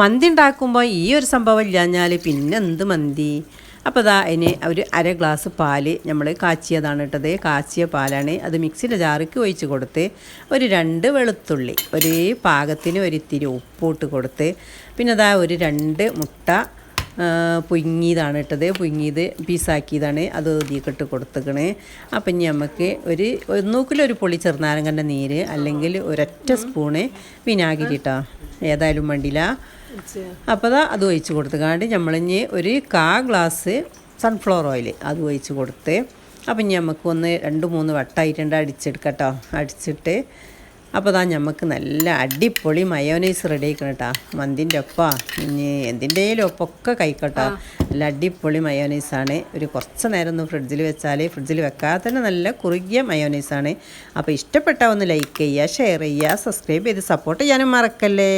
മന്തി ഉണ്ടാക്കുമ്പോൾ ഈ ഒരു സംഭവം ഇല്ലാഞ്ഞാൽ പിന്നെ എന്ത് മന്തി? അപ്പോൾ അതാ അതിന് ഒരു അര ഗ്ലാസ് പാൽ നമ്മൾ കാച്ചിയതാണ് ഇട്ടത്. കാച്ചിയ പാലാണ് അത് മിക്സിയുടെ ജാറിക്ക് ഒഴിച്ച് കൊടുത്ത് ഒരു രണ്ട് വെളുത്തുള്ളി ഒരു പാകത്തിന് ഒരിത്തിരി ഉപ്പിട്ട് കൊടുത്ത് പിന്നെ അതാ ഒരു രണ്ട് മുട്ട പുങ്ങിയതാണ് ഇട്ടത്. പുങ്ങിയത് പീസാക്കിയതാണ്. അത് ഒതുക്കിട്ട് കൊടുത്തേക്കണേ. അപ്പം ഇനി നമുക്ക് ഒരു ഒന്നൂക്കിലൊരു പൊളി ചെറുനാരങ്ങന്റെ നീര് അല്ലെങ്കിൽ ഒരൊറ്റ സ്പൂണ് വിനാഗിരി ഇട്ടോ ഏതായാലും വേണ്ടില്ല അപ്പോൾ അതാ അത് ഒഴിച്ച് കൊടുത്തുകാണ്ട് നമ്മളിഞ്ഞ് ഒരു കാ ഗ്ലാസ് സൺഫ്ലവർ ഓയിൽ അത് ഒഴിച്ച് കൊടുത്ത് അപ്പം ഇനി നമുക്ക് ഒന്ന് രണ്ട് മൂന്ന് വട്ടമായിട്ടുണ്ട് അടിച്ചെടുക്കട്ടോ. അടിച്ചിട്ട് അപ്പോൾ ദാ നമുക്ക് നല്ല അടിപൊളി മയോനൈസ് റെഡി ആക്കണം കേട്ടോ മന്തിന്റെ ഒപ്പം. ഇനി എന്തിന്റെയും ഒപ്പൊക്കെ കഴിക്കട്ടോ. നല്ല അടിപൊളി മയോനൈസാണ്. ഒരു കുറച്ച് നേരം ഒന്ന് ഫ്രിഡ്ജിൽ വെച്ചാൽ ഫ്രിഡ്ജിൽ വെക്കാതെ തന്നെ നല്ല കുറുകിയ മയോനൈസാണ്. അപ്പോൾ ഇഷ്ടപ്പെട്ടാൽ ഒന്ന് ലൈക്ക് ചെയ്യുക ഷെയർ ചെയ്യുക സബ്സ്ക്രൈബ് ചെയ്ത് സപ്പോർട്ട് ചെയ്യാനും മറക്കല്ലേ.